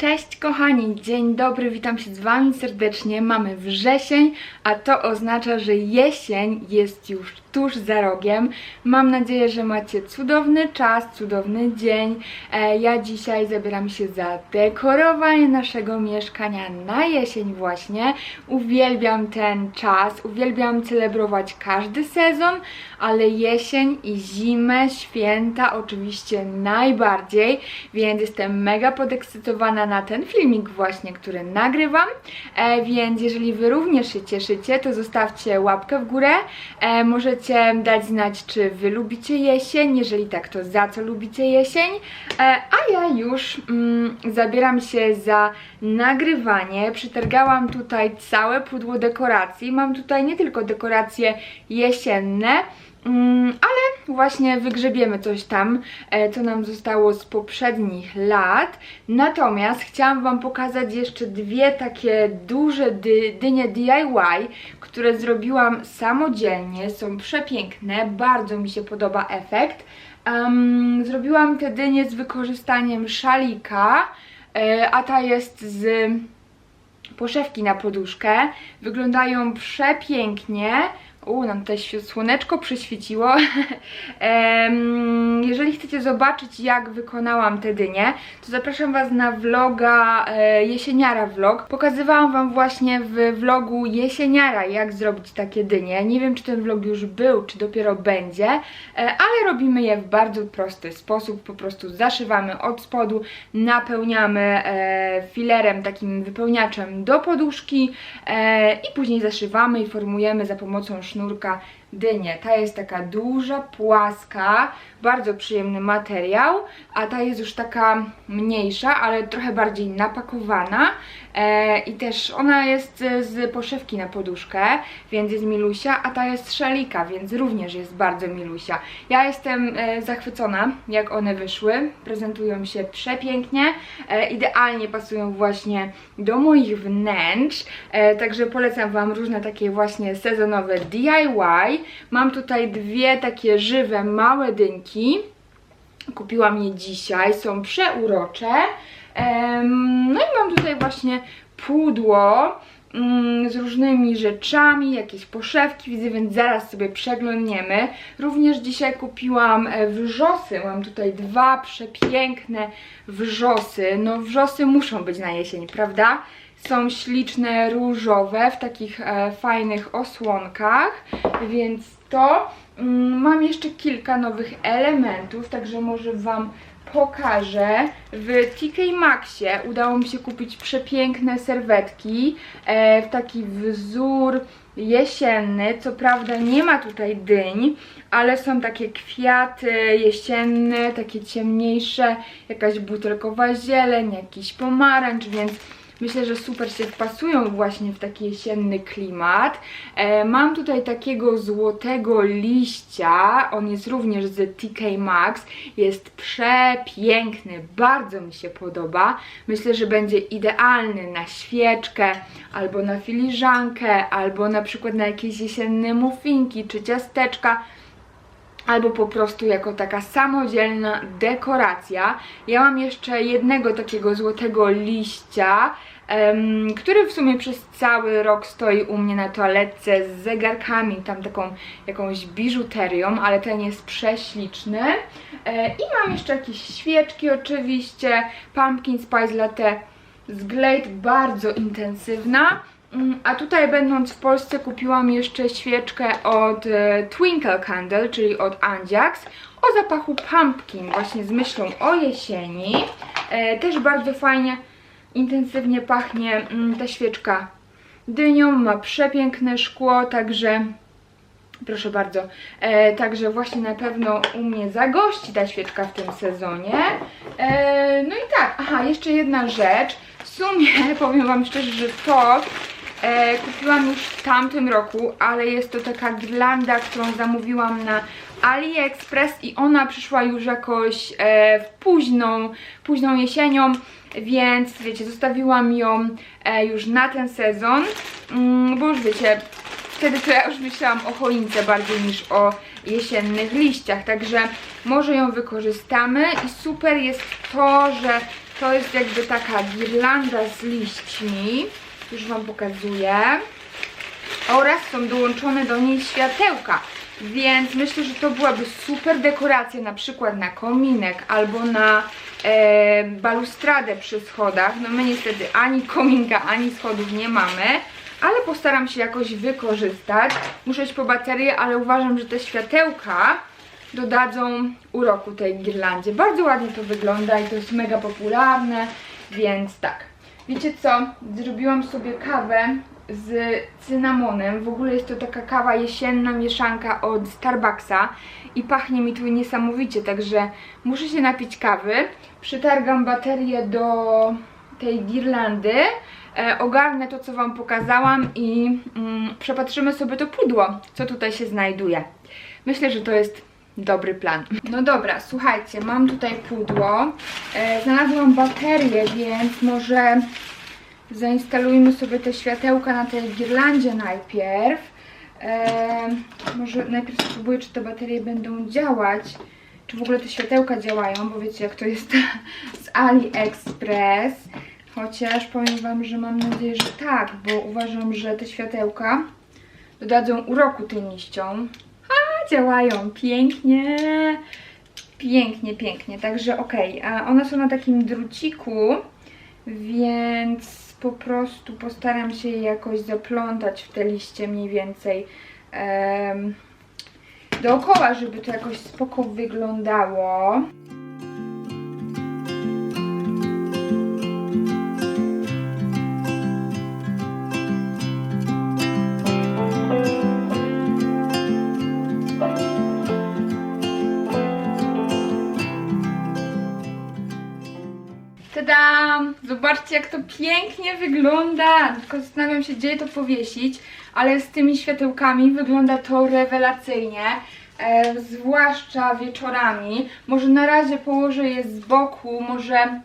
Cześć kochani, dzień dobry, witam się z Wami serdecznie. Mamy wrzesień, a to oznacza, że jesień jest już tuż za rogiem. Mam nadzieję, że macie cudowny czas, cudowny dzień. E, ja dzisiaj zabieram się za dekorowanie naszego mieszkania na jesień właśnie. Uwielbiam ten czas, uwielbiam celebrować każdy sezon, ale jesień i zimę, święta oczywiście najbardziej, więc jestem mega podekscytowana na ten filmik właśnie, który nagrywam, e, więc jeżeli Wy również się cieszycie, to zostawcie łapkę w górę, e, możecie dać znać, czy Wy lubicie jesień, jeżeli tak, to za co lubicie jesień, e, a ja już mm, zabieram się za nagrywanie, przytargałam tutaj całe pudło dekoracji, mam tutaj nie tylko dekoracje jesienne, Mm, ale właśnie wygrzebiemy coś tam, e, co nam zostało z poprzednich lat. Natomiast chciałam Wam pokazać jeszcze dwie takie duże dy, dynie DIY, które zrobiłam samodzielnie. Są przepiękne, bardzo mi się podoba efekt. Um, zrobiłam te dynie z wykorzystaniem szalika, e, a ta jest z poszewki na poduszkę. Wyglądają przepięknie. U, nam tutaj słoneczko przyświeciło. Jeżeli chcecie zobaczyć, jak wykonałam te dynie, to zapraszam Was na vloga e, Jesieniara Vlog. Pokazywałam Wam właśnie w vlogu Jesieniara, jak zrobić takie dynie. Nie wiem, czy ten vlog już był, czy dopiero będzie, e, ale robimy je w bardzo prosty sposób. Po prostu zaszywamy od spodu, napełniamy e, filerem, takim wypełniaczem do poduszki i później zaszywamy i formujemy za pomocą sznurka dynię. Ta jest taka duża, płaska, bardzo przyjemny materiał, a ta jest już taka mniejsza, ale trochę bardziej napakowana e, i też ona jest z poszewki na poduszkę, więc jest milusia, a ta jest szalika, więc również jest bardzo milusia. Ja jestem e, zachwycona, jak one wyszły, prezentują się przepięknie, e, idealnie pasują właśnie do moich wnętrz, e, także polecam Wam różne takie właśnie sezonowe DIY. Mam tutaj dwie takie żywe, małe dynki. Kupiłam je dzisiaj, są przeurocze. No i mam tutaj właśnie pudło mm, z różnymi rzeczami, jakieś poszewki widzę, więc zaraz sobie przeglądniemy. Również dzisiaj kupiłam e, wrzosy. Mam tutaj dwa przepiękne wrzosy. No wrzosy muszą być na jesień, prawda? Są śliczne, różowe, w takich e, fajnych osłonkach, więc to. Mm, Mam jeszcze kilka nowych elementów, także może Wam pokażę. W TK Maxie udało mi się kupić przepiękne serwetki e, w taki wzór jesienny. Co prawda nie ma tutaj dyń, ale są takie kwiaty jesienne, takie ciemniejsze, jakaś butelkowa zieleń, jakiś pomarańcz, więc Myślę, że super się wpasują właśnie w taki jesienny klimat. E, mam tutaj takiego złotego liścia, on jest również z TK Maxx. Jest przepiękny, bardzo mi się podoba. Myślę, że będzie idealny na świeczkę, albo na filiżankę, albo na przykład na jakieś jesienne muffinki czy ciasteczka albo po prostu jako taka samodzielna dekoracja. Ja mam jeszcze jednego takiego złotego liścia, em, który w sumie przez cały rok stoi u mnie na toaletce z zegarkami, tam taką jakąś biżuterią, ale ten jest prześliczny. E, I mam jeszcze jakieś świeczki oczywiście, pumpkin spice latte z Glade, bardzo intensywna. Mm, A tutaj będąc w Polsce kupiłam jeszcze świeczkę od e, Twinkle Candle, czyli od Andziax o zapachu pumpkin, właśnie z myślą o jesieni. E, też bardzo fajnie, intensywnie pachnie mm, ta świeczka dynią, ma przepiękne szkło, także proszę bardzo, e, także właśnie na pewno u mnie zagości ta świeczka w tym sezonie. E, no i tak, aha, jeszcze jedna rzecz, w sumie powiem Wam szczerze, że to E, kupiłam już w tamtym roku, ale jest to taka girlanda, którą zamówiłam na AliExpress i ona przyszła już jakoś e, późną, późną jesienią, więc wiecie, zostawiłam ją e, już na ten sezon, mm, bo już wiecie, wtedy to ja już myślałam o choince bardziej niż o jesiennych liściach, także może ją wykorzystamy i super jest to, że To jest jakby taka girlanda z liśćmi. Już Wam pokazuję. Oraz są dołączone do niej światełka. Więc myślę, że to byłaby super dekoracja na przykład na kominek albo na e, balustradę przy schodach. No my niestety ani kominka, ani schodów nie mamy, ale postaram się jakoś wykorzystać. Muszę iść po baterię, ale uważam, że te światełka dodadzą uroku tej girlandzie. Bardzo ładnie to wygląda i to jest mega popularne, więc tak. Wiecie co? Zrobiłam sobie kawę z cynamonem. W ogóle jest to taka kawa jesienna mieszanka od Starbucksa i pachnie mi tu niesamowicie, także muszę się napić kawy. Przytargam baterię do tej girlandy, e, ogarnę to, co Wam pokazałam i mm, przepatrzymy sobie to pudło, co tutaj się znajduje. Myślę, że to jest dobry plan. No dobra, słuchajcie, mam tutaj pudło. E, znalazłam baterię, więc może zainstalujmy sobie te światełka na tej girlandzie najpierw. E, może najpierw spróbuję, czy te baterie będą działać. Czy w ogóle te światełka działają, bo wiecie jak to jest z AliExpress. Chociaż powiem Wam, że mam nadzieję, że tak, bo uważam, że te światełka dodadzą uroku tym liściom. Działają pięknie. Pięknie, pięknie. Także okej, a one są na takim druciku, więc po prostu postaram się je jakoś zaplątać w te liście mniej więcej em, dookoła, żeby to jakoś spoko wyglądało. Tadam! Zobaczcie jak to pięknie wygląda! Tylko zastanawiam się gdzie to powiesić, ale z tymi światełkami wygląda to rewelacyjnie. E, zwłaszcza wieczorami. Może na razie położę je z boku, może...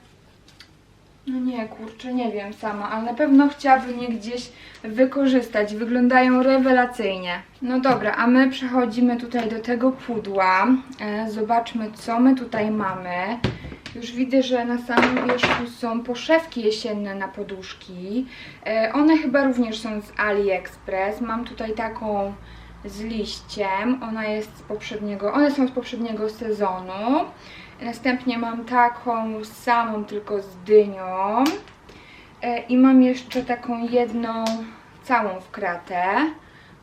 No nie, kurczę, nie wiem sama, ale na pewno chciałabym je gdzieś wykorzystać. Wyglądają rewelacyjnie. No dobra, a my przechodzimy tutaj do tego pudła. E, zobaczmy, co my tutaj mamy. Już widzę, że na samym wierzchu są poszewki jesienne na poduszki. E, one chyba również są z AliExpress. Mam tutaj taką z liściem. Ona jest z poprzedniego, one są z poprzedniego sezonu. Następnie mam taką samą, tylko z dynią. E, I mam jeszcze taką jedną całą w kratę.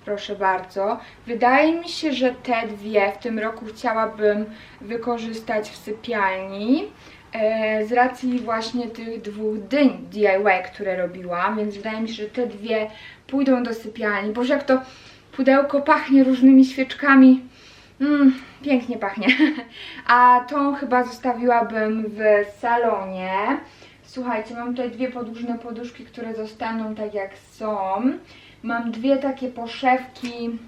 Proszę bardzo. Wydaje mi się, że te dwie w tym roku chciałabym wykorzystać w sypialni. e, Z racji właśnie tych dwóch dyń DIY, które robiłam, więc wydaje mi się, że te dwie pójdą do sypialni. Boże, jak to pudełko pachnie różnymi świeczkami. Mmm, pięknie pachnie. A tą chyba zostawiłabym w salonie. Słuchajcie, mam tutaj dwie podłużne poduszki, które zostaną tak jak są. Mam dwie takie poszewki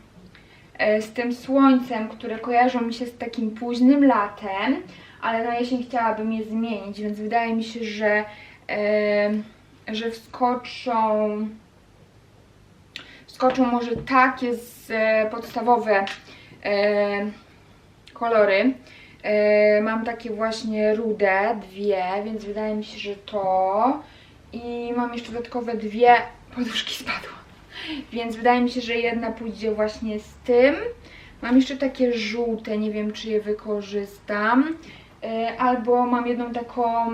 e, z tym słońcem, które kojarzą mi się z takim późnym latem, ale na jesień chciałabym je zmienić, więc wydaje mi się, że, e, że wskoczą wskoczą może takie z, e, podstawowe kolory. Mam takie właśnie rude, dwie, więc wydaje mi się, że to. I mam jeszcze dodatkowe dwie poduszki spadło. Więc wydaje mi się, że jedna pójdzie właśnie z tym. Mam jeszcze takie żółte, nie wiem czy je wykorzystam. E, Albo mam jedną taką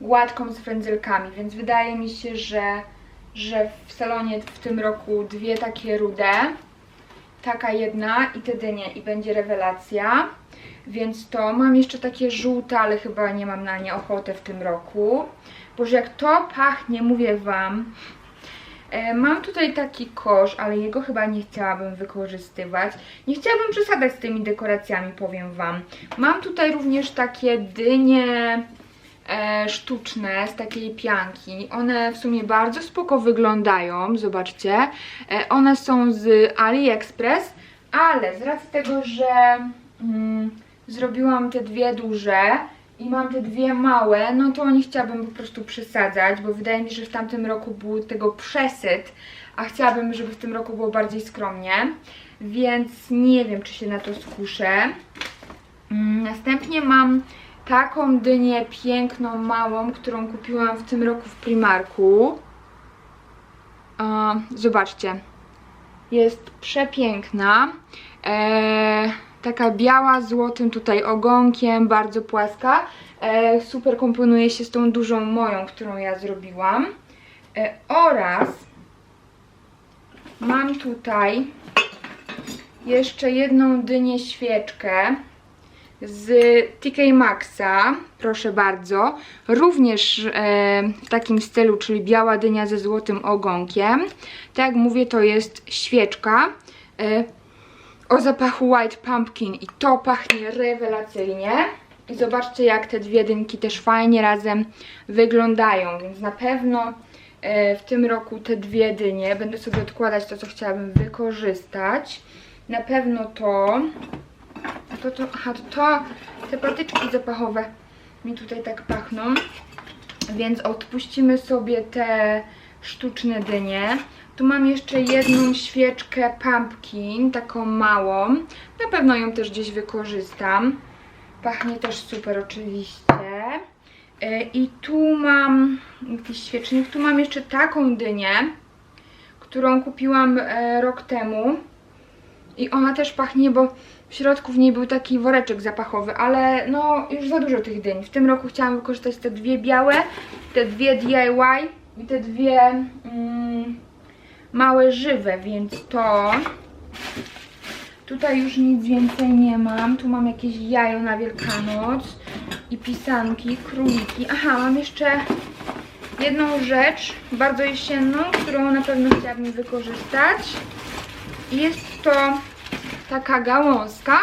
gładką z frędzelkami, więc wydaje mi się, że, że w salonie w tym roku dwie takie rude. Taka jedna i te dynie i będzie rewelacja. Więc to mam jeszcze takie żółte, ale chyba nie mam na nie ochotę w tym roku. Boże, jak to pachnie, mówię Wam. E, Mam tutaj taki kosz, ale jego chyba nie chciałabym wykorzystywać. Nie chciałabym przesadzać z tymi dekoracjami, powiem Wam. Mam tutaj również takie dynie e, sztuczne z takiej pianki. One w sumie bardzo spoko wyglądają, zobaczcie. E, one są z AliExpress, ale z racji tego, że mm, zrobiłam te dwie duże i mam te dwie małe, no to nie chciałabym po prostu przesadzać, bo wydaje mi się, że w tamtym roku był tego przesyt, a chciałabym, żeby w tym roku było bardziej skromnie, więc nie wiem, czy się na to skuszę. Mm, Następnie mam taką dynię piękną, małą, którą kupiłam w tym roku w Primarku. Zobaczcie. Jest przepiękna. E, taka biała, złotym tutaj ogonkiem, bardzo płaska. E, super komponuje się z tą dużą moją, którą ja zrobiłam. E, oraz mam tutaj jeszcze jedną dynię świeczkę z TK Maxa, proszę bardzo, również e, w takim stylu, czyli biała dynia ze złotym ogonkiem. Tak jak mówię, to jest świeczka e, o zapachu White Pumpkin i to pachnie rewelacyjnie. I zobaczcie, jak te dwie dynki też fajnie razem wyglądają, więc na pewno e, w tym roku te dwie dynie będę sobie odkładać to, co chciałabym wykorzystać. Na pewno to to, to, aha, to, to te patyczki zapachowe mi tutaj tak pachną. Więc odpuścimy sobie te sztuczne dynie. Tu mam jeszcze jedną świeczkę pumpkin, taką małą. Na pewno ją też gdzieś wykorzystam. Pachnie też super oczywiście. E, I tu mam jakiś świecznik. Tu mam jeszcze taką dynię, którą kupiłam e, rok temu. I ona też pachnie, bo w środku w niej był taki woreczek zapachowy, ale no już za dużo tych dyń. W tym roku chciałam wykorzystać te dwie białe, te dwie DIY i te dwie mm, małe żywe, więc to... Tutaj już nic więcej nie mam. Tu mam jakieś jajo na Wielkanoc i pisanki, króliki. Aha, mam jeszcze jedną rzecz, bardzo jesienną, którą na pewno chciałabym wykorzystać. Jest to taka gałązka.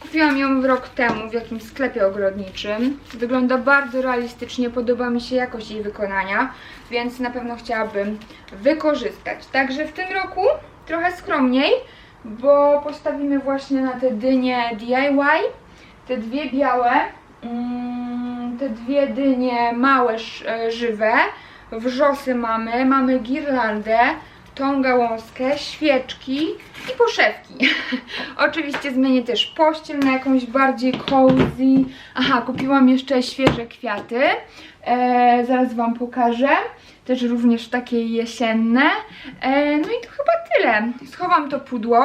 Kupiłam ją rok temu w jakimś sklepie ogrodniczym. Wygląda bardzo realistycznie, podoba mi się jakość jej wykonania, więc na pewno chciałabym wykorzystać. Także w tym roku trochę skromniej, bo postawimy właśnie na te dynie DIY, te dwie białe, mm, te dwie dynie małe, e, żywe, wrzosy mamy, mamy girlandę, tą gałązkę, świeczki i poszewki. Oczywiście zmienię też pościel na jakąś bardziej cozy. Aha, kupiłam jeszcze świeże kwiaty. E, zaraz Wam pokażę. Też również takie jesienne. E, no i to chyba tyle. Schowam to pudło,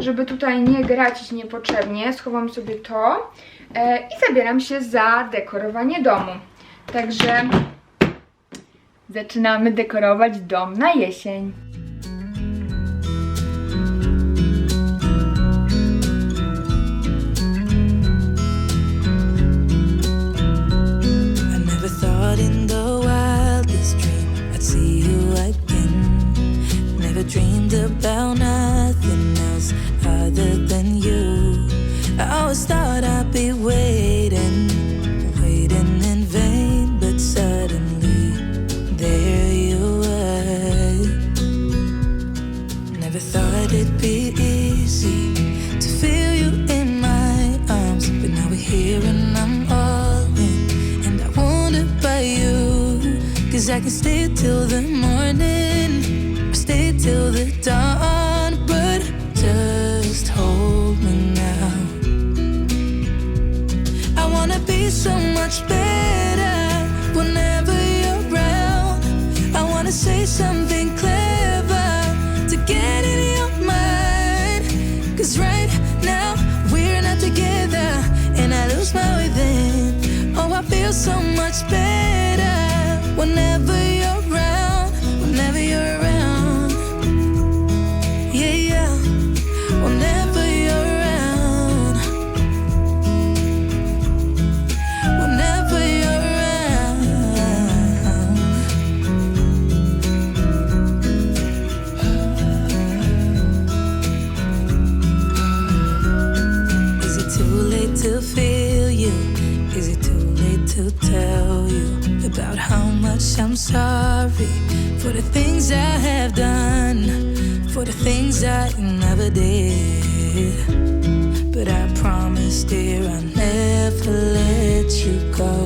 żeby tutaj nie gracić niepotrzebnie. Schowam sobie to e, i zabieram się za dekorowanie domu. Także zaczynamy dekorować dom na jesień. Thought in the wildest dream I'd see you again. Never dreamed about nothing else other than you. I always thought I'd be waiting cause I can stay till the morning, stay till the dawn, but just hold me now. I wanna be so much better whenever you're around. I wanna say something dear, I'll never let you go.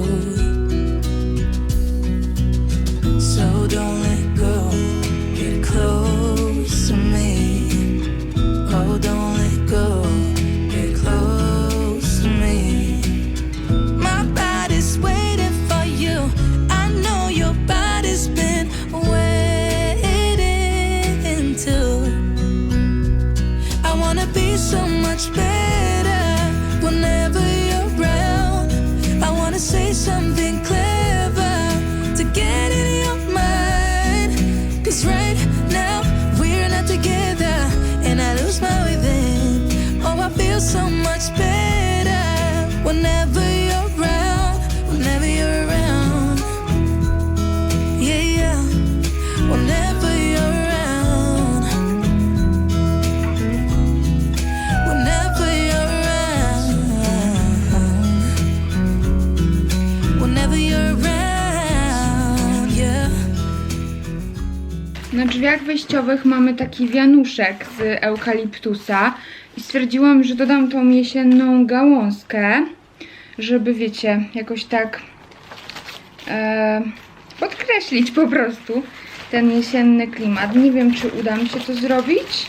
Drzwiach wejściowych mamy taki wianuszek z eukaliptusa i stwierdziłam, że dodam tą jesienną gałązkę, żeby wiecie, jakoś tak e, podkreślić po prostu ten jesienny klimat. Nie wiem, czy uda mi się to zrobić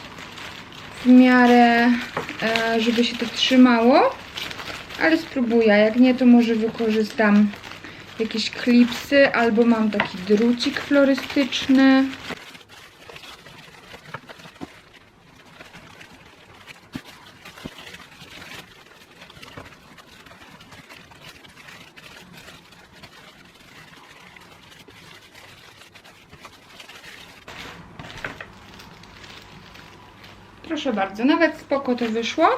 w miarę, e, żeby się to trzymało, ale spróbuję. Jak nie, to może wykorzystam jakieś klipsy albo mam taki drucik florystyczny. Proszę bardzo, nawet spoko to wyszło.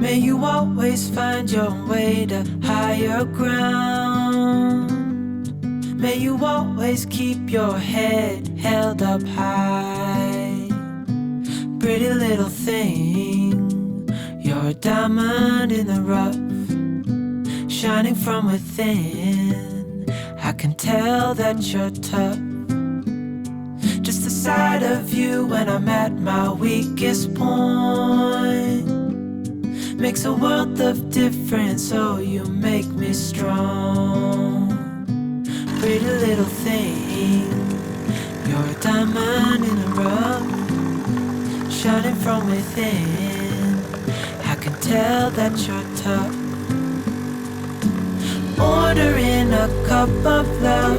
May you always find your way to higher ground. May you always keep your head held up high. Pretty little thing, you're a diamond in the rough, shining from within. I can tell that you're tough. Just the sight of you when I'm at my weakest point makes a world of difference. Oh, you make me strong. Pretty little thing, you're a diamond in the rough, shining from within. Can tell that you're tough. Ordering a cup of love,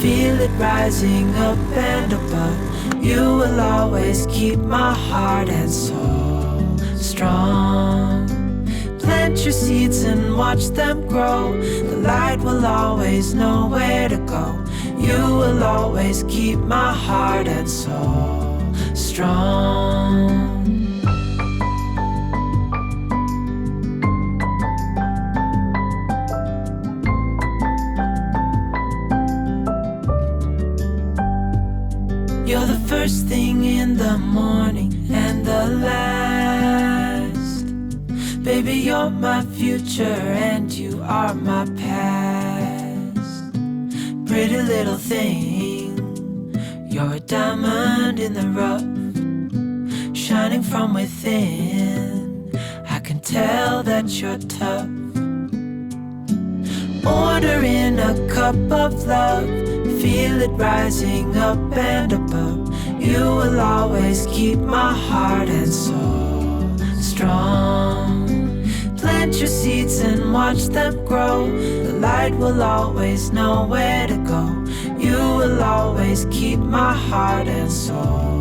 feel it rising up and above. You will always keep my heart and soul strong. Plant your seeds and watch them grow. The light will always know where to go. You will always keep my heart and soul strong. First thing in the morning and the last. Baby, you're my future and you are my past. Pretty little thing, you're a diamond in the rough, shining from within. I can tell that you're tough. Ordering a cup of love, feel it rising up and above. You will always keep my heart and soul strong. Plant your seeds and watch them grow. The light will always know where to go. You will always keep my heart and soul